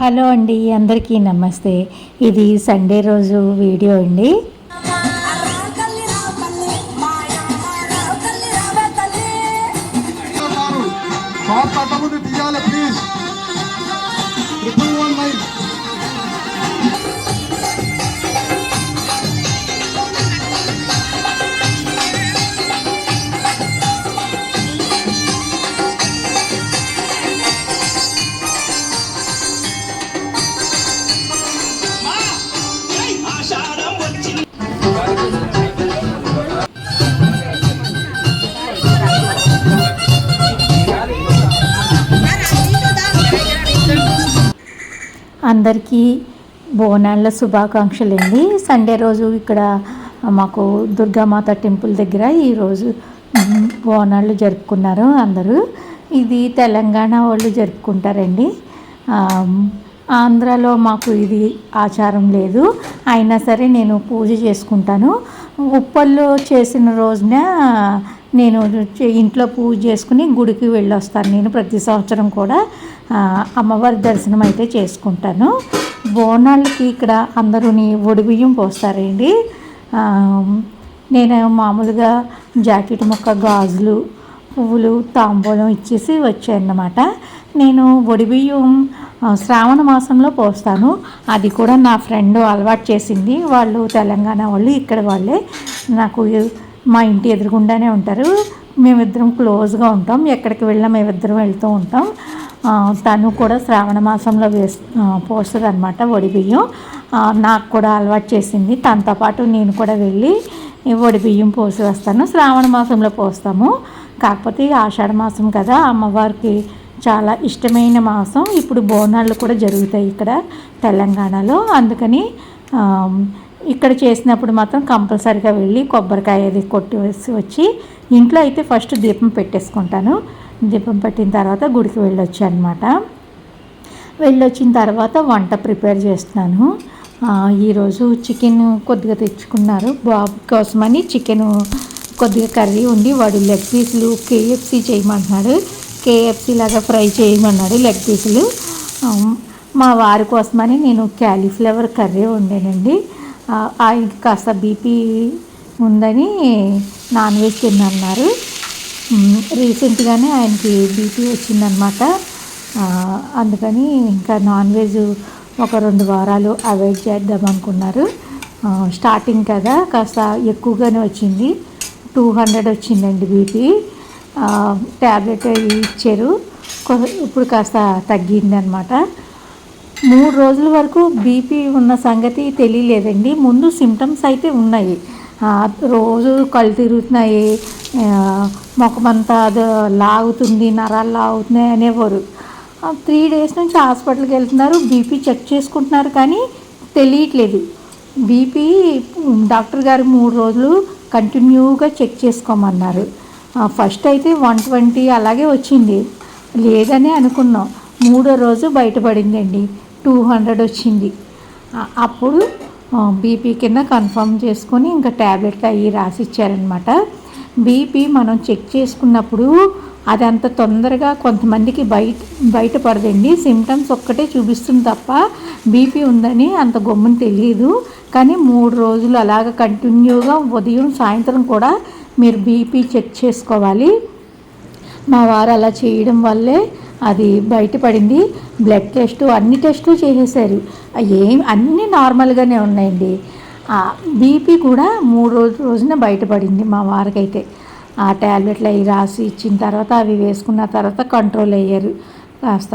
Hello అండి అందరికీ నమస్తే. ఇది సండే రోజు వీడియో అండి. ప్లీజ్ అందరికీ బోనాల శుభాకాంక్షలు అండి సండే రోజు ఇక్కడ మాకు దుర్గామాత టెంపుల్ దగ్గర ఈరోజు బోనాళ్ళు బోనాలు జరుపుకున్నారు అందరూ. ఇది తెలంగాణ వాళ్ళు జరుపుకుంటారండి. ఆంధ్రాలో మాకు ఇది ఆచారం లేదు. అయినా సరే నేను పూజ చేసుకుంటాను. ఉప్పల్లో చేసిన రోజున నేను ఇంట్లో పూజ చేసుకుని గుడికి వెళ్ళొస్తాను నేను ప్రతి సంవత్సరం కూడా. అమ్మవారి దర్శనం అయితే చేసుకుంటాను. బోనాలకి ఇక్కడ అందరూని ఒడిబియ్యం పోస్తారండి. నేను మామూలుగా జాకెట్ ముక్క గాజులు పువ్వులు తాంబూలం ఇచ్చేసి వచ్చాయన్నమాట నేను ఒడిబియ్యం శ్రావణ మాసంలో పోస్తాను. అది కూడా నా ఫ్రెండ్ అలవాటు చేసింది. వాళ్ళు తెలంగాణ వాళ్ళు ఇక్కడ వాళ్ళే. నాకు మా ఇంటి ఎదురుగుండానే ఉంటారు. మేమిద్దరం క్లోజ్గా ఉంటాం. ఎక్కడికి వెళ్ళినా మేమిద్దరం వెళ్తూ ఉంటాం. తను కూడా శ్రావణ మాసంలో వేస్ పోస్తుంది అనమాట బియ్యం. నాకు కూడా అలవాటు చేసింది. తనతో పాటు నేను కూడా వెళ్ళి వడిబియ్యం బియ్యం పోసి వస్తాను. శ్రావణ మాసంలో పోస్తాము. కాకపోతే ఆషాఢ మాసం కదా అమ్మవారికి చాలా ఇష్టమైన మాసం. ఇప్పుడు బోనాలు కూడా జరుగుతాయి ఇక్కడ తెలంగాణలో. అందుకని ఇక్కడ చేసినప్పుడు మాత్రం కంపల్సరీగా వెళ్ళి కొబ్బరికాయ అది కొట్టి వచ్చి ఇంట్లో అయితే ఫస్ట్ దీపం పెట్టేసుకుంటాను. దీపం పెట్టిన తర్వాత గుడికి వెళ్ళొచ్చు అనమాట వెళ్ళొచ్చిన తర్వాత వంట ప్రిపేర్ చేస్తున్నాను. ఈరోజు చికెన్ కొద్దిగా తెచ్చుకున్నారు. బాబు కోసమని చికెన్ కొద్దిగా కర్రీ ఉండి వాడు లెగ్ పీసులు కేఎఫ్సి చేయమంటున్నాడు. కేఎఫ్సి లాగా ఫ్రై చేయమన్నాడు లెగ్ పీసులు. మా వారి కోసమని నేను క్యాలీఫ్లవర్ కర్రీ వండానండి. ఆ, ఆయనకి కాస్త బీపీ ఉందని నాన్ వెజ్ తిన్నన్నారు రీసెంట్గానే ఆయనకి బీపీ వచ్చిందనమాట అందుకని ఇంకా నాన్ వెజ్ ఒక రెండు వారాలు అవాయిడ్ చేద్దాం అనుకున్నారు. స్టార్టింగ్ కదా కాస్త ఎక్కువగానే వచ్చింది. టూ హండ్రెడ్ వచ్చిందండి బీపీ. ట్యాబ్లెట్ ఇచ్చారు. ఇప్పుడు కాస్త తగ్గిందనమాట మూడు రోజుల వరకు బీపీ ఉన్న సంగతి తెలియలేదండి. ముందు సిమ్టమ్స్ అయితే ఉన్నాయి. రోజు కళ్ళు తిరుగుతున్నాయి ముఖమంతా అది లాగుతుంది నరాలు లాగుతున్నాయి అనేవారు. త్రీ డేస్ నుంచి హాస్పిటల్కి వెళ్తున్నారు బీపీ చెక్ చేసుకుంటున్నారు కానీ తెలియట్లేదు. బీపీ డాక్టర్ గారు మూడు రోజులు కంటిన్యూగా చెక్ చేసుకోమన్నారు. ఫస్ట్ అయితే వన్ ట్వంటీ అలాగే వచ్చింది. లేదని అనుకున్నాం. మూడో రోజు బయటపడిందండి. టూ హండ్రెడ్ వచ్చింది. అప్పుడు బీపీ కింద కన్ఫర్మ్ చేసుకొని ఇంకా ట్యాబ్లెట్లు అవి రాసి ఇచ్చారనమాట బీపీ మనం చెక్ చేసుకున్నప్పుడు అది అంత తొందరగా కొంతమందికి బయట బయటపడదండి సిమ్టమ్స్ ఒక్కటే చూపిస్తుంది తప్ప బీపీ ఉందని అంత గమ్మున తెలియదు కానీ మూడు రోజులు అలాగ కంటిన్యూగా ఉదయం సాయంత్రం కూడా మీరు బీపీ చెక్ చేసుకోవాలి. మా వారు అలా చేయడం వల్లే అది బయటపడింది. బ్లడ్ టెస్ట్ అన్ని టెస్టులు చేసేసారు. ఏం అన్నీ నార్మల్గానే ఉన్నాయండి. బీపీ కూడా మూడు రోజు రోజున బయటపడింది మా వారికైతే. ఆ ట్యాబ్లెట్లు అవి రాసి ఇచ్చిన తర్వాత అవి వేసుకున్న తర్వాత కంట్రోల్ అయ్యారు కాస్త.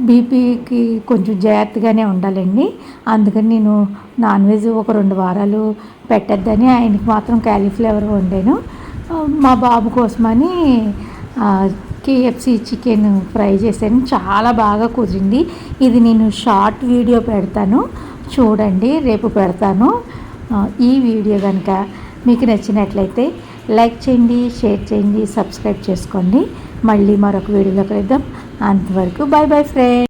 బీపీకి కొంచెం జాగ్రత్తగానే ఉండాలండి. అందుకని నేను నాన్ వెజ్ ఒక రెండు వారాలు పెట్టద్దని ఆయనకి మాత్రం క్యాలీఫ్లవర్ వండాను. మా బాబు కోసమని కేఎఫ్సి చికెన్ ఫ్రై చేశాను. చాలా బాగా కుదిరింది. ఇది నేను షార్ట్ వీడియో పెడతాను. చూడండి రేపు పెడతాను. ఈ వీడియో కనుక మీకు నచ్చినట్లయితే లైక్ చేయండి షేర్ చేయండి సబ్స్క్రైబ్ చేసుకోండి. మళ్ళీ మరొక వీడియోలో కలుద్దాం. అంతవరకు బాయ్ బాయ్ ఫ్రెండ్